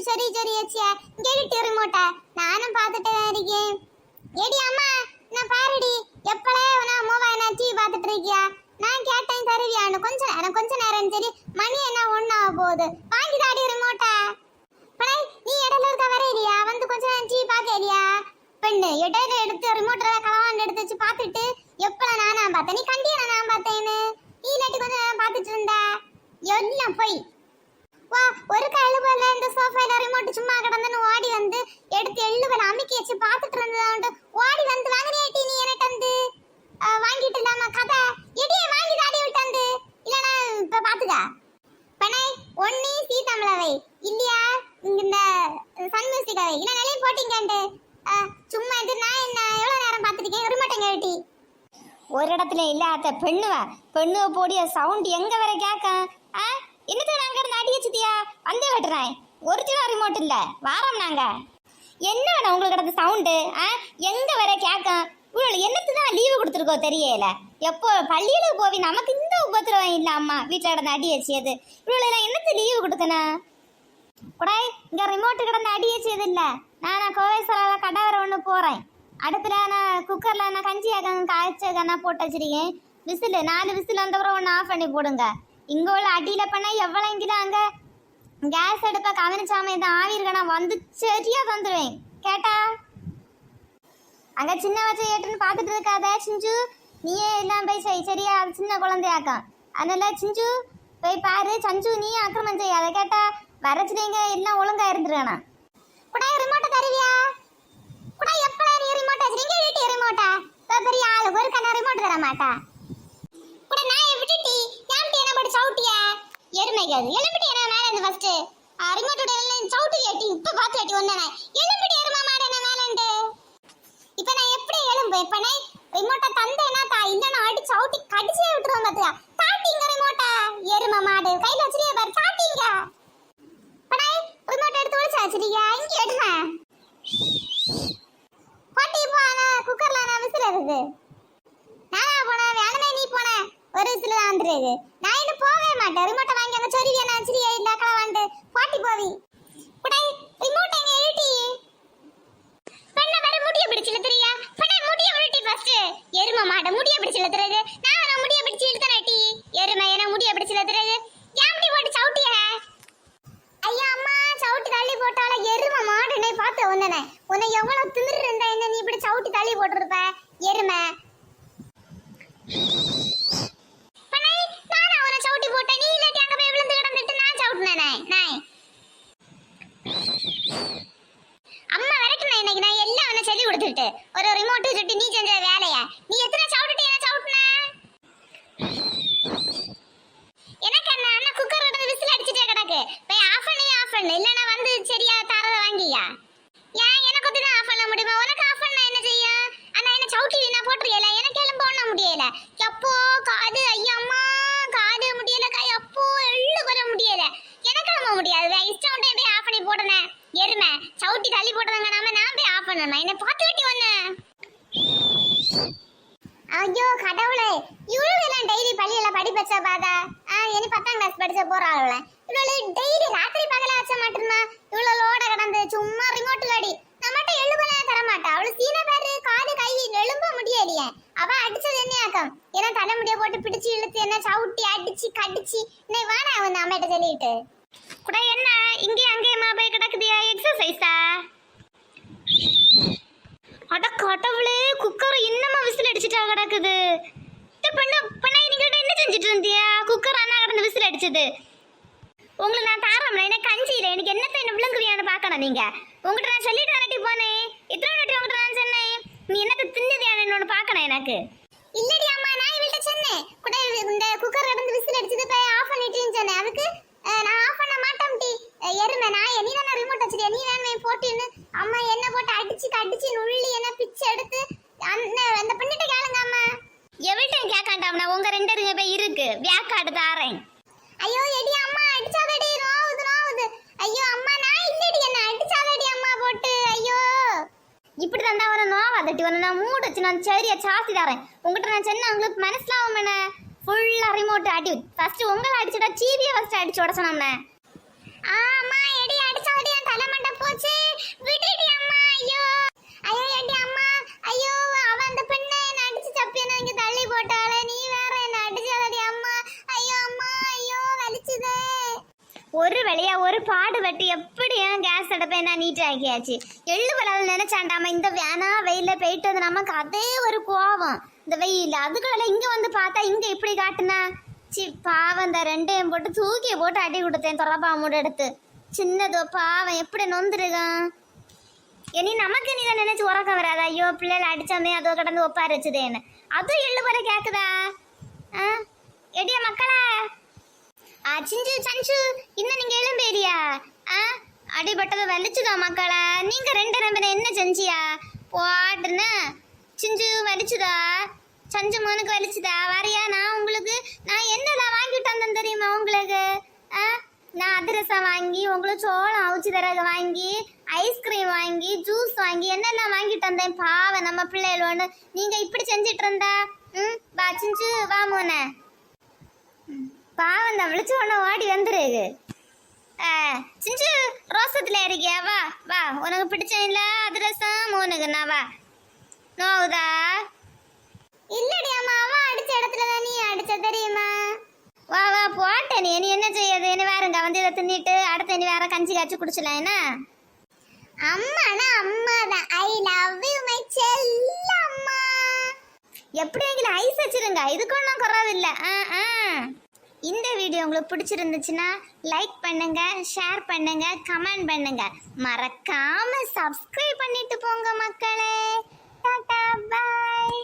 வச்சு சரி சொரி வச்சிய கேட்டு ரிமோட்டை நானும் பார்த்துட்டு தான் இருக்கேன். ஏடி அம்மா நான் பாருடி எப்பளே நான் மூவாயிரம் நான் டிவி பார்த்துட்டு இருக்கியா? நான் கேட்டேன் தருவியான்னு கொஞ்சம் நேரம் கொஞ்ச நேரம் சரி மணி என்ன ஒண்ணாக போகுது? வாங்கி தாடி ரிமோட்டா படை நீ இடையில இருக்க வரையிலையா வந்து கொஞ்ச நேரம் டிவி பார்க்க இல்லையா பெண்ணு இடையில எடுத்து ரிமோட்டை களவாண்டு எடுத்து வச்சு பார்த்துட்டு எப்பல நானா பார்த்தேன் நீ கண்டியா நான் பார்த்தேன்னு நீ இல்லாட்டி கொஞ்ச நேரம் பார்த்துட்டு இருந்த எல்லாம் போய் வா ஒரு கழுவல இந்த சோஃபால ரிமோட் சும்மா கிடந்துன்னு ஓடி வந்து எடுத்து எள்ளுவல அமுக்கி வச்சு பார்த்துட்டு இருந்ததாண்டு ஓடி வந்து வாங்கினேட்டி நீ எனக்கு வந்து அஹ், வாங்கிட்டு இல்லாம கதை எடியே வாங்கி தாடி விட்டாந்து இல்லனா இப்ப பாத்துக்க பனை ஒன்னி சீதாமலவை இல்லையா இங்க இந்த சன் மியூசிக் அவை இல்ல சும்மா இது நான் என்ன எவ்வளவு நேரம் பார்த்துருக்கேன்? ரிமோட் வெட்டி. ஒரு இடத்துல இல்லாத பெண்ணுவ பெண்ணுவ போடிய சவுண்ட் எங்க வர கேட்க ஆ என்னத்த நாங்க இருந்து அடி வச்சுட்டியா? வந்தே வெட்டுறேன். ஒரிஜினல் ரிமோட் இல்ல. வாரம் நாங்க. என்ன வேணும் உங்களுக்கு கிடந்த சவுண்டு ஆ எங்க வர கேட்க இவ்வளோ என்னத்து தான் லீவு கொடுத்துருக்கோ தெரியல. எப்போ பள்ளியில போவி நமக்கு இந்த உபத்திரவம் இல்லை அம்மா வீட்டில் கிடந்த அடி வச்சியது. இவ்வளோ என்னத்து லீவு கொடுக்கணும் கூட இங்க ரிமோட்டு கிடந்த அடி வச்சியது இல்ல. நான் கோவேஸ்வரால கடை ஒன்று போகிறேன் அடுப்பில் நான் குக்கரில் நான் கஞ்சி காய்ச்ச நான் போட்டு வச்சிருக்கேன். விசில் நாலு விசில் வந்தப்புறம் ஒன்று ஆஃப் பண்ணி போடுங்க. இங்கே உள்ள அடியில் பண்ணால் எவ்வளோ அங்கே? கேஸ் அடுப்பை கவனிச்சாம இந்த ஆவி வந்து சரியா தந்துடுவேன் கேட்டா? அங்கே சின்ன வச்ச ஏட்டுன்னு பார்த்துட்டு இருக்காத சிஞ்சு. நீயே எல்லாம் போய் செய் சரியா? அது சின்ன குழந்தையாக்கம் அதனால சிஞ்சு போய் பாரு. சஞ்சு நீ அக்கிரமம் செய்யாத கேட்டா? வரச்சுனீங்க எல்லாம் ஒழுங்காக இருந்துருக்கானா குடா ரிமோட்டை தருவியா? குடா எப்பல நீ ரிமோட் வச்சிருங்க வீட்டு ரிமோட்டா பெரிய ஆளு ஒரு கண்ண ரிமோட் தர மாட்டா. குடா நான் விட்டுட்டி யாம்டி என்ன படி சவுட்டியா. எருமைக்காது அது. என்ன மேல இருந்து ஃபர்ஸ்ட் ரிமோட்டோட எல்லாம் சவுட்டு கேட்டி இப்ப பாத்து ஏட்டி வந்தேன் எலும்பிடி எருமா மாடு என்ன மேலண்டு? இப்ப நான் எப்படி எலும்பு? இப்ப நான் ரிமோட்டை தந்தேனா தா இல்லனா அடி சவுட்டி கடிச்சே விட்டுருவோம் பாத்தியா தாட்டிங்க ரிமோட்டை எருமை மாடு கையில வச்சிருக்கே பாரு தாட்டிங்க படாய் ரிமோட் எடுத்து ஒளிச்சு வச்சிருக்கியா இங்க எடுங்க பாட்டி இப்போ ஆனா குக்கர்ல வந்துருது நானா போன வேணுமே நீ போன. ஒரு விசில் தான் வந்துருக்கு நான் இன்னும் போகவே மாட்டேன். ரிமோட்டை வாங்கி அங்க சொருவியா நான் வச்சிருக்கியா இந்த அக்கா வந்து பாட்டி போவி. படாய் ரிமோட் எங்க எழுட்டி பெண்ண பாரு முடிய பிடிச்சில தெரியா பெண்ண முடிய விழுட்டி ஃபர்ஸ்ட் எருமை மாட்ட முடிய பிடிச்சில தெரியுது நான் நான் முடிய பிடிச்சி இழுத்தனட்டி எருமை என்ன முடிய பிடிச்சில தெரியுது ஏன் போட்டு சவுட்டிய? ஐயா அம்மா சவுட்டு தள்ளி போட்டால எருமை மாடுனே பார்த்து வந்தனே உன்னை எவ்வளவு திமிரு இருந்தா என்ன நீ இப்படி தள்ளி போட்டிருப்ப. எருமை. சவுட்டி போட்டேன். நீ இல்லாட்டி அங்க போய் விழுந்து கிடந்துட்டு நான் சவுட்டினேனே. நாய். அம்மா இன்னைக்கு. நான் எல்லாம் சொல்லி கொடுத்துட்டு. ஒரு ரிமோட்டு சுட்டி நீ செஞ்ச வேலைய. நீ எத்தனை சவுட்டுட்டு என்ன எனக்கு என்ன? அண்ணா குக்கர் விசில் அடிச்சிட்டே கிடக்கு. போய் ஆஃப் பண்ணி ஆஃப் பண்ணு இல்லனா வந்து சரியா தரத வாங்கியா? ஏன் எனக்கு ஆஃப் பண்ண முடியுமா? அண்ணா என்ன சவுட்டி வீணா போட்டுறியல எனக்கு எலும்பு ஒண்ண முடியல. எப்போ காது ஐயா அம்மா காது முடியல கை அப்போ எள்ளு கொற முடியல. எனக்கு நம்ம முடியாது. இஷ்டம் உண்டே போய் ஆஃப் பண்ணி போடுனேன் எருமை. சவுட்டி தள்ளி போட்டதுங்க நாம நான் போய் ஆஃப் பண்ணணும்? என்ன பார்த்து வெட்டி வந்தேன் ஐயோ கடவுளே. இவ்வளவு எல்லாம் டெய்லி பள்ளியில படிப்பச்ச பாதா? இனி பத்தாம் கிளாஸ் படிச்ச போறாள். இவ்வளவு டெய்லி ராத்திரி பகல வச்ச மாட்டிருந்தா இவ்வளவு லோட கடந்து சும்மா ரிமோட்ல அடி. நம்மகிட்ட எழுபலாம் தர மாட்டா அவ்வளவு சீனா பேரு எழும்ப முடியலையே. அவ அடிச்சது என்ன ஆக்கம் ஏன்னா தலைமுடிய போட்டு பிடிச்சு இழுத்து என்ன சவுட்டி அடிச்சு கடிச்சு இன்னை வேணா அவன் அம்மாட்ட சொல்லிட்டு? கூட என்ன? இங்கேயும் அங்கேயுமா போய் கிடக்குதியா? எக்ஸசைஸா அட கடவுளே குக்கர் இன்னமா விசில் அடிச்சுட்டா கிடக்குது. இந்த பண்ண பெண்ணா நீங்க என்ன செஞ்சுட்டு இருந்தியா? குக்கர் அண்ணா கிடந்து விசில் அடிச்சது. உங்களுக்கு நான் தாரம்ல எனக்கு கஞ்சியில. எனக்கு என்னத்தை என்ன விழுங்குவியான்னு பார்க்கணும் நீங்க. உங்ககிட்ட நான் சொல்லிட்டு தானட்டி போனேன் எத்தனை வாட்டி உங்ககிட்ட நான் சொன்னேன் நீ என்னத்த தின்னதியான என்னோட பார்க்கணும் எனக்கு. இல்லடி அம்மா நான் இவள்கிட்ட சொன்னேன். கூட இந்த குக்கர் கடந்து விசில் அடிச்சது போய் ஆஃப் பண்ணிட்டேன்னு சொன்னேன். அதுக்கு நான் ஆஃப் பண்ண மாட்டேன் டி. எருமை நான் நீ தானே ரிமோட் வச்சிருக்க நீ தானே போட்டுன்னு. அம்மா என்ன போட்டு அடிச்சு கடிச்சு நுள்ளி என்ன பிச்சு எடுத்து அந்த அந்த பண்ணிட்டு கேளுங்க அம்மா. எவ்வளோ கேட்காண்டாம்னா உங்க ரெண்டு போய் இருக்கு. வேக்காடு தாரேன் ஐயோ எடி அம்மா அடிச்சாதடி நோவுது நோவுது ஐயோ அம்மா நான் இல்லடி என்ன அடிச்சாதடி அம்மா போட்டு ஐயோ இப்படி தந்தா அவனை நோவா தட்டி நான் மூடு வச்சு நான் சரியா சாத்தி தரேன். உங்ககிட்ட நான் சொன்ன உங்களுக்கு மனசிலாவும் என்ன? ஃபுல்லாக ரிமோட் அடி. ஃபஸ்ட்டு உங்களை அடிச்சுட்டா டிவியை ஃபஸ்ட்டு அடிச்சு உடச்சனம்னே ஆ ஆமா எடி அடிச்சாதடி என் தலைமண்டை போச்சு. விட்டுடி அம்மா ஐயோ. ஐயோ எடி அம்மா? ஐயோ அவ அந்த பெண்ணை என்ன அடிச்சு தப்பி என்ன இங்கே தள்ளி போட்டாளே. நீ வேற என்ன அடிச்சாதடி அம்மா. ஐயோ அம்மா ஐயோ வலிச்சுதே. ஒரு வழியா ஒரு பாடு வெட்டி ஏன் கேஸ் அடுப்பை நான் நீட் ஆக்கியாச்சு? எள்ளு பலாவில் நினைச்சாண்டாம? இந்த வேணா வெயில போயிட்டு வந்து நமக்கு அதே ஒரு கோவம். இந்த வெயில் அதுக்குள்ள இங்க வந்து பார்த்தா இங்க இப்படி காட்டுனா? சி பாவம் இந்த ரெண்டையும் போட்டு தூக்கி போட்டு அடி கொடுத்தேன் துறப்பா மூட எடுத்து. சின்னதோ பாவம் எப்படி நொந்துருக்கான்? இனி நமக்கு நீ தான் நினைச்சு உறக்க வராதா? ஐயோ பிள்ளைல அடிச்சாமே அதோ கடந்து ஒப்பாரி வச்சுதேன்னு. அதுவும் எள்ளு பல கேக்குதா? ஆ? எடியா மக்களா. ஆ சிஞ்சு சஞ்சு இன்னும் நீங்க எழும்பேரியா ஆ? அடிபட்டது வந்துச்சுதோ மக்களா. நீங்க ரெண்டு நம்பர் என்ன செஞ்சியா? போட்டுன்னு சிஞ்சு வலிச்சுதா? சஞ்சு மோனுக்கு வலிச்சுதா? வரியா? நான் உங்களுக்கு நான் என்னதான் வாங்கிட்டு வந்தேன் தெரியுமா உங்களுக்கு? ஆ? நான் அதிரசம் வாங்கி உங்களுக்கு சோளம் அவிச்சு தரகு வாங்கி ஐஸ்கிரீம் வாங்கி ஜூஸ் வாங்கி என்னெல்லாம் வாங்கிட்டு வந்தேன் பாவம் நம்ம பிள்ளைகளோன்னு நீங்க இப்படி செஞ்சிட்டு இருந்தா? ம்? வா சிஞ்சு வா மோனே. பாவம் தான் விழிச்சு உடனே ஓடி வந்துருக்கு சிஞ்சு ரோசத்தில் இருக்கியா வா வா. உனக்கு பிடிச்ச இல்லை அதிரசம் மோனுக்குண்ணா வா. நோவுதா? இல்லடி அம்மா அவன் அடிச்ச இடத்துல தான் நீ அடிச்ச தெரியுமா? வா வா. போட்ட நீ. நீ என்ன செய்யாது என்ன வேறுங்க வந்து இதை தின்னிட்டு அடுத்து நீ வேற கஞ்சி காய்ச்சி குடிச்சலாம் என்ன? அம்மானா அம்மா தான் ஐ லவ் யூ மை செல்ல அம்மா எப்படியாங்கிலும் ஐஸ் வச்சிருங்க. இதுக்கு ஒன்றும் குறவில்லை. ஆ ஆ. இந்த வீடியோ உங்களுக்கு பிடிச்சிருந்துச்சுன்னா லைக் பண்ணுங்க ஷேர் பண்ணுங்க கமெண்ட் பண்ணுங்க. மறக்காம சப்ஸ்கிரைப் பண்ணிட்டு போங்க மக்களே. டாடா பாய்